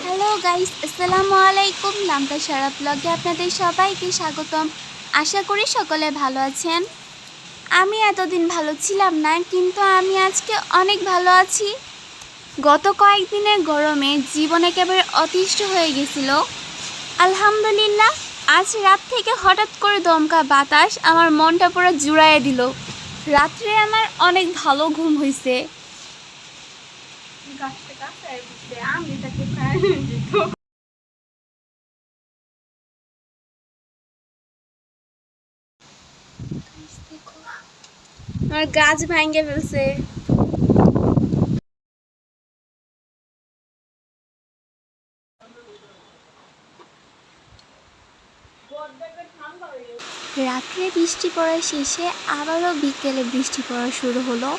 Hello guys আসসালামু আলাইকুম নামটা সারা ব্লগে আপনাদের সবাইকে স্বাগতম। আশা করি সকলে ভালো আছেন। আমি এতদিন ভালো ছিলাম না, কিন্তু আমি আজকে অনেক ভালো আছি। গত কয়েকদিনের গরমে জীবন একেবারে অতিষ্ঠ হয়ে গেছিল। আলহামদুলিল্লাহ, আজ রাত থেকে হঠাৎ করে দমকা বাতাস আমার মনটা পুরো জুড়াইয়ে দিল। রাত্রে আমার অনেক ভালো ঘুম হয়েছে আমি খাই আমার গাছ ভাঙ্গে ফেলছে। রাত্রে বৃষ্টি পড়া শেষে আবারও বিকেলে বৃষ্টি পড়া শুরু হলো।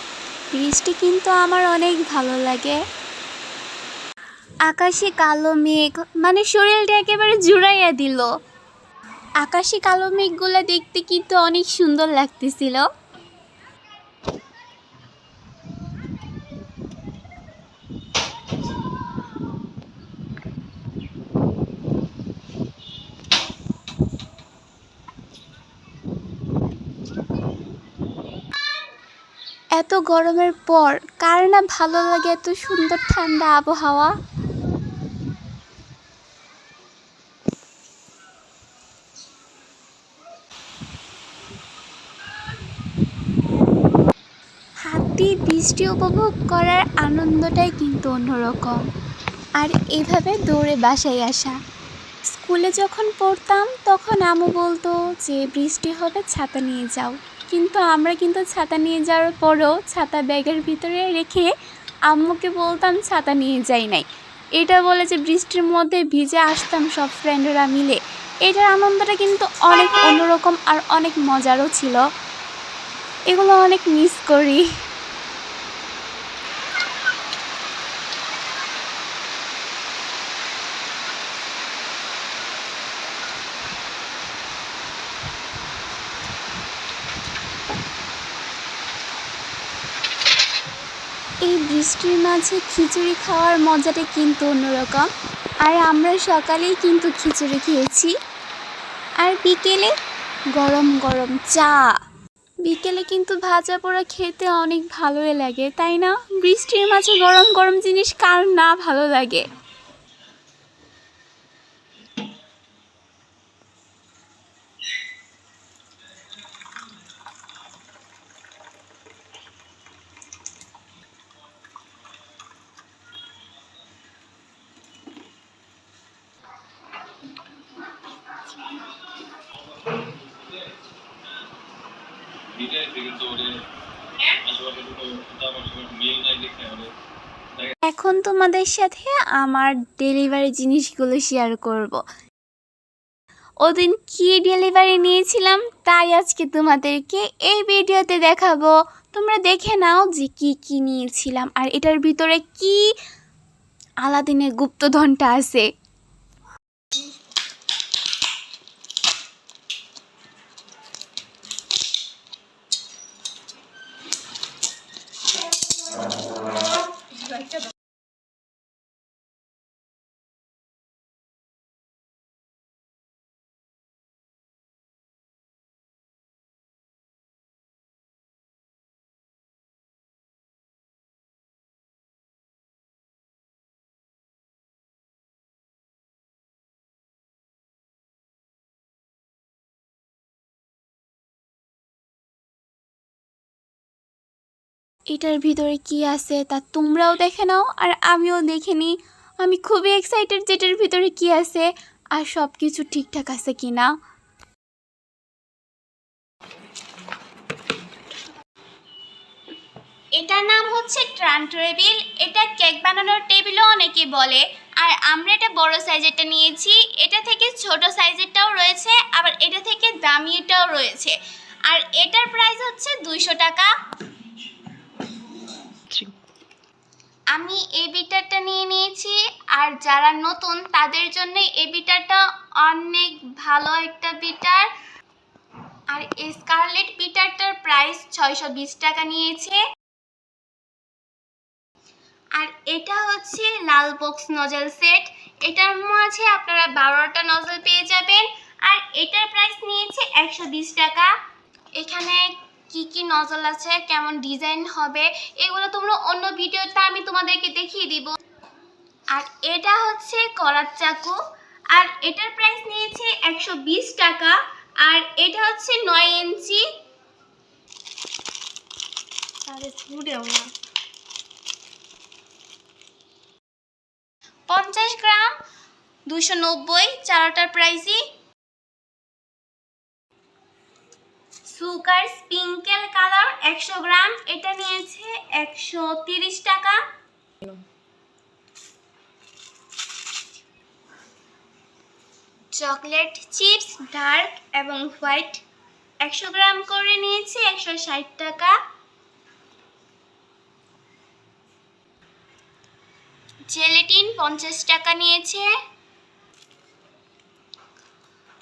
বৃষ্টি কিন্তু আমার অনেক ভালো লাগে। আকাশে কালো মেঘ মানে শরীরটা একেবারে জুড়াইয়া দিল। আকাশে কালো মেঘগুলো দেখতে কিন্তু অনেক সুন্দর লাগতেছিল। এত গরমের পর কার না ভালো লাগে এত সুন্দর ঠান্ডা আবহাওয়া? দিয়ে বৃষ্টি উপভোগ করার আনন্দটাই কিন্তু অন্যরকম। আর এভাবে দৌড়ে বাসায় আসা। স্কুলে যখন পড়তাম, তখন আমু বলতো যে বৃষ্টি হবে ছাতা নিয়ে যাও। কিন্তু আমরা কিন্তু ছাতা নিয়ে যাওয়ার পরও ছাতা ব্যাগের ভিতরে রেখে আম্মুকে বলতাম, ছাতা নিয়ে যাই নাই। এটা বলে যে বৃষ্টির মধ্যে ভিজে আসতাম সব ফ্রেন্ডরা মিলে। এটার আনন্দটা কিন্তু অনেক অন্যরকম আর অনেক মজারও ছিল। এগুলো অনেক মিস করি। এই বৃষ্টির মাঝে খিচুড়ি খাওয়ার মজাটা কিন্তু অন্যরকম। আর আমরা সকালেই কিন্তু খিচুড়ি খেয়েছি। আর বিকেলে গরম গরম চা। বিকেলে কিন্তু ভাজা পোড়া খেতে অনেক ভালোই লাগে, তাই না? বৃষ্টির মাঝে গরম গরম জিনিস কার না ভালো লাগে? এখন তোমাদের সাথে আমার ডেলিভারি জিনিসগুলো শেয়ার করব। ওদিন কি ডেলিভারি নিয়েছিলাম তাই আজকে তোমাদেরকে এই ভিডিওতে দেখাবো। তোমরা দেখে নাও যে কি কি নিয়েছিলাম আর এটার ভিতরে কি আলাদিনের গুপ্তধনটা আছে। এটার ভিতরে কি আছে তা তোমরাও দেখে নাও আর আমিও দেখে নিই। আমি খুবই এক্সাইটেড যেটার ভিতরে কি আছে আর সব কিছু ঠিকঠাক আছে কি না এটার নাম হচ্ছে ট্রান টেবিল এটা কেক বানানোর টেবিলও অনেকে বলে। আর আমরা এটা বড় সাইজেরটা নিয়েছি। এটা থেকে ছোট সাইজেরটাও রয়েছে, আবার এটা থেকে দামিটাও রয়েছে। আর এটার প্রাইস হচ্ছে দুইশো টাকা। আমি এই বিটারটা নিয়ে নিয়েছি, আর যারা নতুন তাদের জন্য এই বিটারটা অনেক ভালো একটা বিটার আর এই স্কারলেট বিটারটার প্রাইস ছয়শো বিশ টাকা নিয়েছে। আর এটা হচ্ছে লাল বক্স নজল সেট এটার মাঝে আপনারা বারোটা নজল পেয়ে যাবেন। আর এটার প্রাইস নিয়েছে একশো বিশ টাকা। এখানে কি কি নজল আছে কেমন ডিজাইন হবে এগুলো তোমরা অন্য ভিডিওতে আমি তোমাদেরকে দেখিয়ে দিব। আর এটা হচ্ছে কলার চাকু। আর এটার প্রাইস নিয়েছে একশো বিশ টাকা। আর এটা হচ্ছে নয় ইঞ্চি। পঞ্চাশ গ্রাম দুশো নব্বই চারোটার প্রাইসই সুগার স্পিঙ্কেল কালার একশো গ্রাম, এটা নিয়েছে একশো তিরিশ টাকা। চকলেট চিপস ডার্ক এবং হোয়াইট একশো গ্রাম করে নিয়েছে একশো ষাট টাকা। জেলেটিন পঞ্চাশ টাকা নিয়েছে।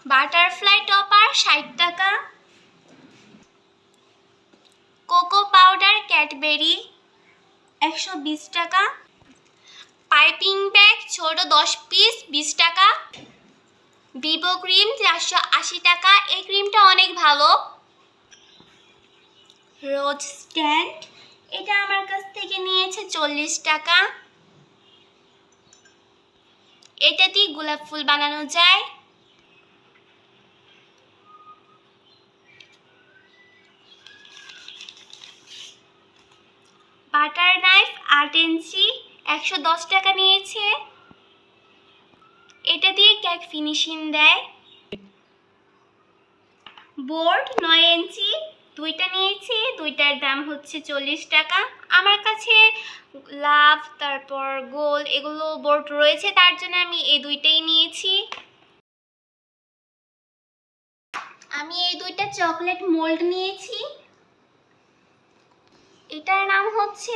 বাটারফ্লাই টপার ষাট টাকা। কোকো পাউডার ক্যাডবেরি একশো বিশ টাকা। পাইপিং ব্যাগ ছোট দশ পিস বিশ টাকা। ভিভো ক্রিম চারশো আশি টাকা। এই ক্রিমটা অনেক ভালো। রোজ স্ট্যান্ড, এটা আমার কাছ থেকে নিয়েছে চল্লিশ টাকা। এটা দিয়ে গোলাপ ফুল বানানো যায় বাটার নাইফ আট ইঞ্চি একশো দশ টাকা নিয়েছে। এটা দিয়ে কেক ফিনিশিং দেয়। বোর্ড নয় ইঞ্চি, দুইটা নিয়েছি, দুইটার দাম হচ্ছে চল্লিশ টাকা। আমার কাছে লাভ, তারপর গোল, এগুলো বোর্ড রয়েছে, তার জন্য আমি এই দুইটাই নিয়েছি। আমি এই দুইটা চকলেট মোল্ড নিয়েছি। এটার নাম হচ্ছে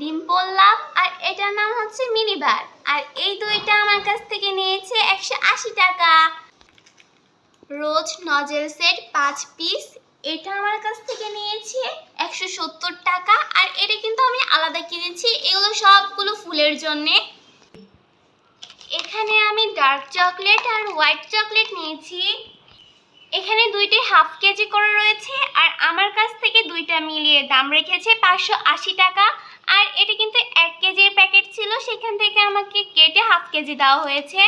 ডিম্পল লাভ আর এটার নাম হচ্ছে মিনিবার আর এই দুইটা আমার কাছ থেকে নিয়েছে একশো আশি টাকা। রোজ নজেল সেট পাঁচ পিস এটা আমার কাছ থেকে নিয়েছে একশো সত্তর টাকা, আর এটা কিন্তু আমি আলাদা কিনেছি, এগুলো সবগুলো ফুলের জন্যে। এখানে আমি ডার্ক চকলেট আর হোয়াইট চকলেট নিয়েছি। এখানে দুইটি হাফ কেজি করে রয়েছে, আর আমার কাছ থেকে দুইটা মিলিয়ে দাম রেখেছে পাঁচশো আশি টাকা। আর এটা কিন্তু এক কেজির প্যাকেট ছিল, সেখান থেকে আমাকে কেটে হাফ কেজি দেওয়া হয়েছে।